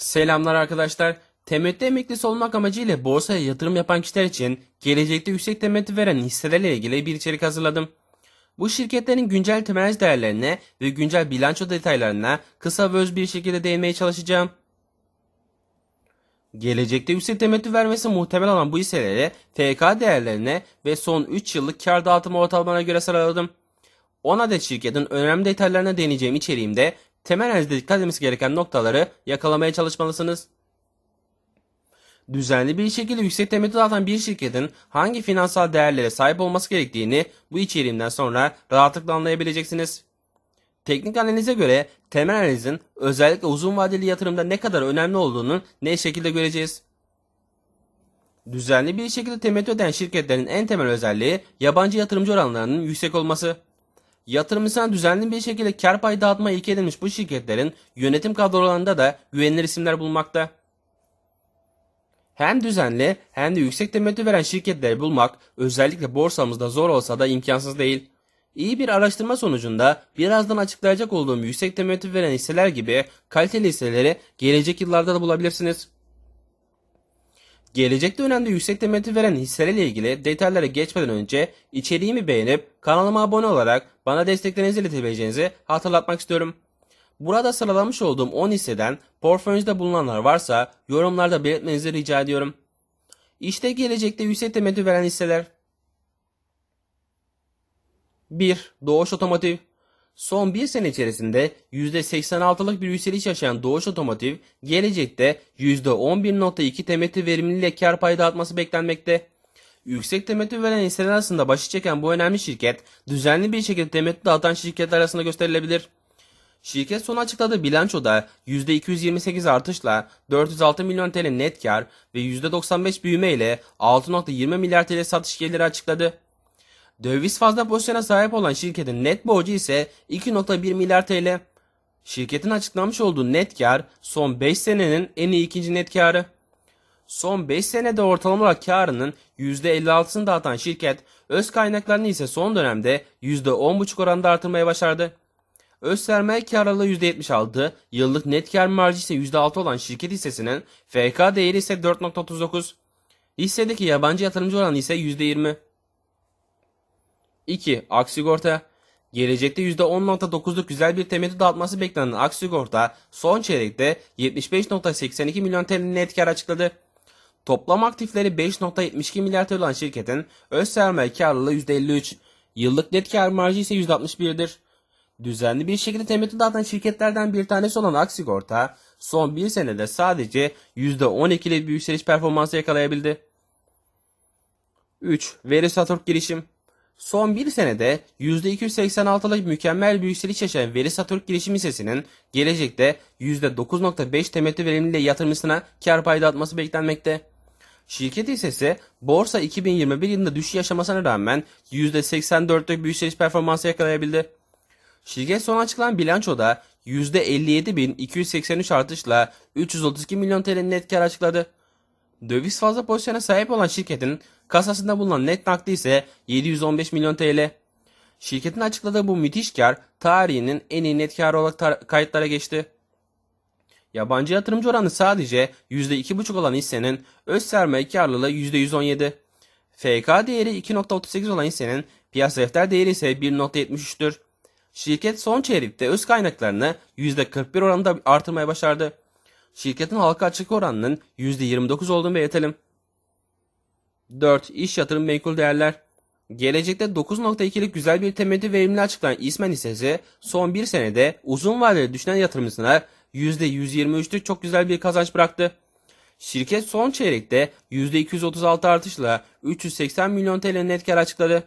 Selamlar arkadaşlar. Temettü emeklisi olmak amacıyla borsaya yatırım yapan kişiler için gelecekte yüksek temettü veren hisselerle ilgili bir içerik hazırladım. Bu şirketlerin güncel temel değerlerine ve güncel bilanço detaylarına kısa ve öz bir şekilde değinmeye çalışacağım. Gelecekte yüksek temettü vermesi muhtemel olan bu hisseleri FK değerlerine ve son 3 yıllık kar dağıtımı ortalamalarına göre sıraladım. 10 adet şirketin önemli detaylarına değineceğim içeriğimde temel analizde dikkat edilmesi gereken noktaları yakalamaya çalışmalısınız. Düzenli bir şekilde yüksek temettü dağıtan bir şirketin hangi finansal değerlere sahip olması gerektiğini bu içeriğimden sonra rahatlıkla anlayabileceksiniz. Teknik analize göre temel analizin özellikle uzun vadeli yatırımda ne kadar önemli olduğunu ne şekilde göreceğiz. Düzenli bir şekilde temettü ödeyen şirketlerin en temel özelliği yabancı yatırımcı oranlarının yüksek olması. Yatırımcısına düzenli bir şekilde kar payı dağıtma ilke edilmiş bu şirketlerin yönetim kadrolarında da güvenilir isimler bulunmakta. Hem düzenli hem de yüksek temettü veren şirketleri bulmak özellikle borsamızda zor olsa da imkansız değil. İyi bir araştırma sonucunda birazdan açıklayacak olduğum yüksek temettü veren hisseler gibi kaliteli hisseleri gelecek yıllarda da bulabilirsiniz. Gelecek dönemde yüksek temettü veren hisselerle ilgili detaylara geçmeden önce içeriğimi beğenip kanalıma abone olarak bana desteklerinizi iletebileceğinizi hatırlatmak istiyorum. Burada sıralamış olduğum 10 hisseden portföyünüzde bulunanlar varsa yorumlarda belirtmenizi rica ediyorum. İşte gelecekte yüksek temettü veren hisseler. 1. Doğuş Otomotiv Son bir sene içerisinde %86'lık bir yükseliş yaşayan Doğuş Otomotiv, gelecekte %11.2 temettü verimliliğiyle kar payı dağıtması beklenmekte. Yüksek temettü veren hisseler arasında başı çeken bu önemli şirket, düzenli bir şekilde temettü dağıtan şirketler arasında gösterilebilir. Şirket son açıkladığı bilançoda %228 artışla 406 milyon TL net kar ve %95 büyüme ile 6.20 milyar TL satış geliri açıkladı. Döviz fazla pozisyona sahip olan şirketin net borcu ise 2.1 milyar TL. Şirketin açıklamış olduğu net kar son 5 senenin en iyi ikinci net karı. Son 5 senede ortalama olarak karının %56'sını dağıtan şirket, öz kaynaklarını ise son dönemde %10.5 oranda artırmaya başardı. Öz sermaye karlılığı %76, yıllık net kar marjı ise %6 olan şirket hissesinin FK değeri ise 4.39. Hissedeki yabancı yatırımcı oranı ise %20. 2. Aksigorta Gelecekte %10.9'luk güzel bir temettü dağıtması beklenen Aksigorta son çeyrekte 75.82 milyon TL net kar açıkladı. Toplam aktifleri 5.72 milyar TL olan şirketin öz sermaye karlılığı %53, yıllık net kar marjı ise %61'dir. Düzenli bir şekilde temettü dağıtan şirketlerden bir tanesi olan Aksigorta son bir senede sadece %12'lik bir yükseliş performansı yakalayabildi. 3. Verisaturk girişim Son bir senede %286'lık mükemmel bir yükseliş yaşayan Verisaturk girişim hissesinin gelecekte %9.5 temettü verimliliğiyle yatırımcısına kar payı dağıtması beklenmekte. Şirket hissesi borsa 2021 yılında düşüş yaşamasına rağmen %84'lük bir yükseliş performansı yakalayabildi. Şirket son açıklanan bilançoda %57.283 artışla 332 milyon TL net kar açıkladı. Döviz fazla pozisyona sahip olan şirketin kasasında bulunan net nakdi ise 715 milyon TL. Şirketin açıkladığı bu müthiş kar tarihinin en iyi net karı olarak kayıtlara geçti. Yabancı yatırımcı oranı sadece %2,5 olan hissenin öz sermaye karlılığı %117. FK değeri 2.38 olan hissenin piyasa defter değeri ise 1.73'tür. Şirket son çeyrekte öz kaynaklarını %41 oranında artırmaya başardı. Şirketin halka açık oranının %29 olduğunu belirtelim. 4. İş yatırım menkul değerler. Gelecekte 9.2'lik güzel bir temettü verimli açıklayan İsmen hissesi son bir senede uzun vadeli düşünen yatırımcısına %123'lük çok güzel bir kazanç bıraktı. Şirket son çeyrekte %236 artışla 380 milyon TL net kar açıkladı.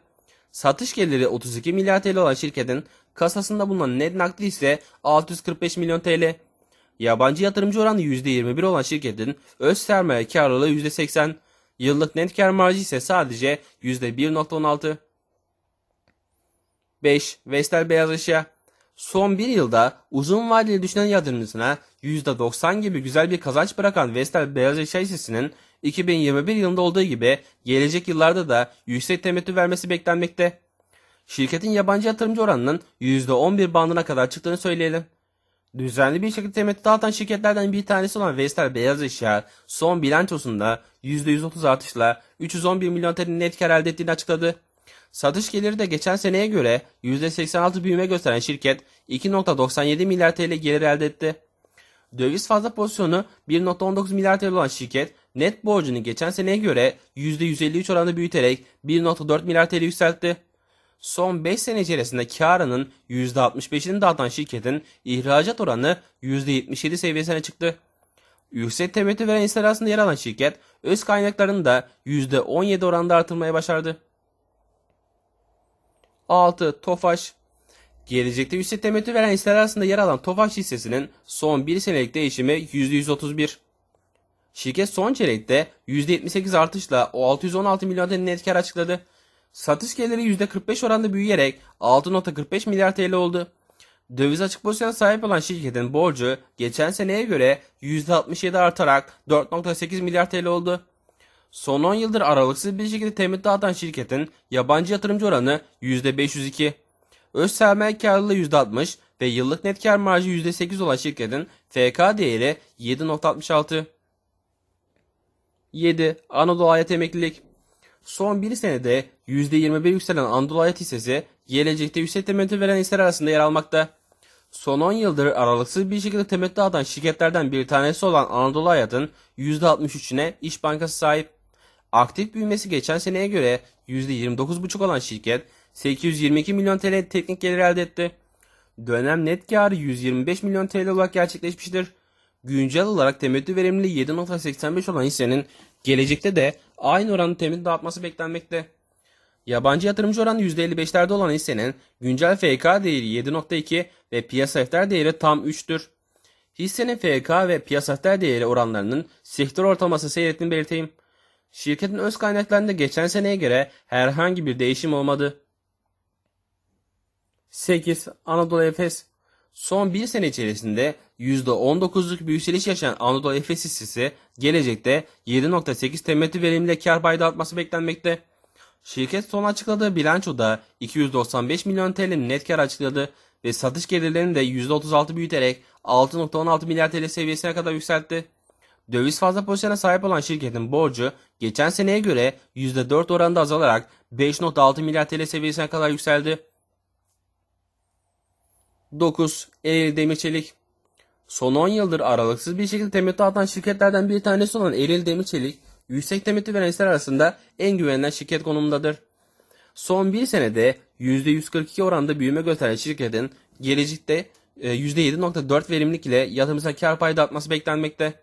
Satış geliri 32 milyar TL olan şirketin kasasında bulunan net nakdi ise 645 milyon TL. Yabancı yatırımcı oranı %21 olan şirketin öz sermaye karlılığı %80, yıllık net kar marjı ise sadece %1.16. 5. Vestel Beyaz Eşya Son bir yılda uzun vadeli düşünen yatırımcısına %90 gibi güzel bir kazanç bırakan Vestel Beyaz Eşya hissesinin 2021 yılında olduğu gibi gelecek yıllarda da yüksek temettü vermesi beklenmekte. Şirketin yabancı yatırımcı oranının %11 bandına kadar çıktığını söyleyelim. Düzenli bir şekilde temettü dağıtan şirketlerden bir tanesi olan Vestel Beyaz Eşya son bilançosunda %130 artışla 311 milyon TL net kar elde ettiğini açıkladı. Satış geliri de geçen seneye göre %86 büyüme gösteren şirket 2.97 milyar TL gelir elde etti. Döviz fazla pozisyonu 1.19 milyar TL olan şirket net borcunu geçen seneye göre %153 oranında büyüterek 1.4 milyar TL yükseltti. Son 5 sene içerisinde karının %65'ini dağıtan şirketin ihracat oranı %77 seviyesine çıktı. Yüksek temettü veren hisseler yer alan şirket öz kaynaklarını da %17 oranında artırmaya başardı. 6. Tofaş Gelecekte yüksek temettü veren hisseler yer alan Tofaş hissesinin son 1 senelik değişimi %131. Şirket son çeyrekte %78 artışla o 616 milyon net kar açıkladı. Satış geliri %45 oranında büyüyerek 6.45 milyar TL oldu. Döviz açık pozisyona sahip olan şirketin borcu geçen seneye göre %67 artarak 4.8 milyar TL oldu. Son 10 yıldır aralıksız bir şekilde temettü dağıtan şirketin yabancı yatırımcı oranı %502. Öz sermaye karlılığı %60 ve yıllık net kar marjı %8 olan şirketin FK değeri 7.66. 7. Anadolu Hayat Emeklilik Son bir senede %21 yükselen Anadolu Hayat hissesi gelecekte yüksek temettü veren hisseler arasında yer almakta. Son 10 yıldır aralıksız bir şekilde temettü atan şirketlerden bir tanesi olan Anadolu Hayat'ın %63'üne İş Bankası sahip. Aktif büyümesi geçen seneye göre %29,5 olan şirket 822 milyon TL teknik gelir elde etti. Dönem net karı 125 milyon TL olarak gerçekleşmiştir. Güncel olarak temettü verimliliği 7.85 olan hissenin gelecekte de aynı oranı temettü dağıtması beklenmekte. Yabancı yatırımcı oranı %55'lerde olan hissenin güncel FK değeri 7.2 ve piyasa defter değeri tam 3'tür. Hissenin FK ve piyasa defter değeri oranlarının sektör ortalaması seyrettiğini belirteyim. Şirketin öz kaynaklarında geçen seneye göre herhangi bir değişim olmadı. 8. Anadolu Efes Son bir sene içerisinde %19'luk bir yükseliş yaşayan Anadolu Efes hissesi gelecekte 7.8 temettü verimliyle kar payı dağıtması beklenmekte. Şirket son açıkladığı bilançoda 295 milyon TL net kar açıkladı ve satış gelirlerini de %36 büyüterek 6.16 milyar TL seviyesine kadar yükseltti. Döviz fazla pozisyona sahip olan şirketin borcu geçen seneye göre %4 oranında azalarak 5.6 milyar TL seviyesine kadar yükseldi. 9. Eril Demir Çelik Son 10 yıldır aralıksız bir şekilde temettü atan şirketlerden bir tanesi olan Eril Demir Çelik, yüksek temettü veren hisseler arasında en güvenilen şirket konumundadır. Son bir senede %142 oranda büyüme gösteren şirketin gelecekte e, %7.4 verimlilik ile yatırımcısına kar payı dağıtması beklenmekte.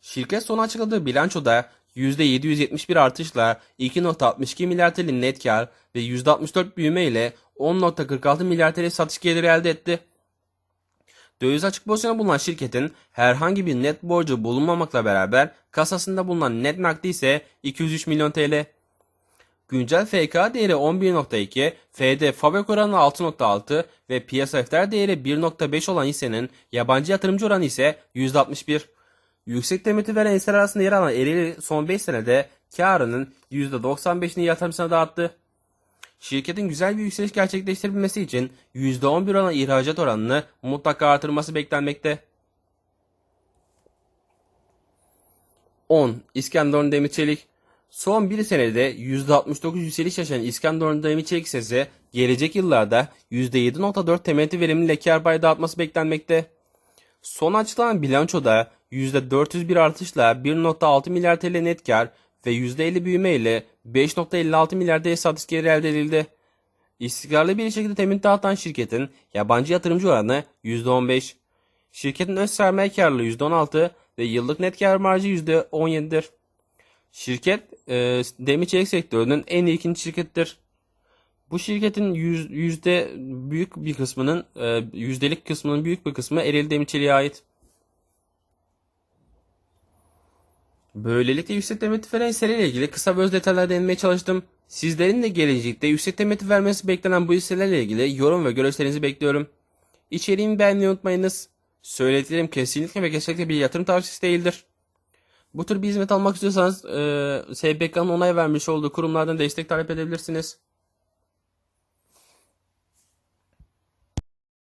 Şirket son açıkladığı bilançoda %771 artışla 2.62 milyar TL net kar ve %64 büyüme ile 10.46 milyar TL satış geliri elde etti. Döviz açık pozisyona bulunan şirketin herhangi bir net borcu bulunmamakla beraber kasasında bulunan net nakdi ise 203 milyon TL. Güncel FK değeri 11.2, FD fabrik oranı 6.6 ve piyasa defter değeri 1.5 olan hissenin yabancı yatırımcı oranı ise %61. Yüksek temettü veren hisseler arasında yer alan Ereğli son 5 senede karının %95'ini yatırımcısına dağıttı. Şirketin güzel bir yükseliş gerçekleştirebilmesi için %11 olan ihracat oranını mutlaka artırması beklenmekte. 10. İskenderun Demir Çelik Son bir senede %69 yükseliş yaşayan İskenderun Demir Çelik hissesi gelecek yıllarda %7.4 temettü verimli kar payı dağıtması beklenmekte. Son açıklanan bilançoda %401 artışla 1.6 milyar TL net kar ve %50 büyüme ile 5.56 milyar TL satış geliri elde edildi. İstikrarlı bir şekilde temin dağıtan şirketin yabancı yatırımcı oranı %15. Şirketin öz sermaye karlılığı %16 ve yıllık net kar marjı %17'dir. Şirket e, demir çelik sektörünün en ikinci şirkettir. Bu şirketin yüz, yüzde büyük bir kısmının e, yüzdelik kısmının büyük bir kısmı Ereğli Demir Çelik'e ait. Böylelikle yüksek temettü veren hisselerle ilgili kısa ve öz detaylar değinmeye çalıştım. Sizlerin de gelecekte yüksek temettü vermesi beklenen bu hisselerle ilgili yorum ve görüşlerinizi bekliyorum. İçeriğimi beğenmeyi unutmayınız. Söylediklerim kesinlikle ve kesinlikle bir yatırım tavsiyesi değildir. Bu tür bir hizmet almak istiyorsanız e, SBK'nın onay vermiş olduğu kurumlardan destek talep edebilirsiniz.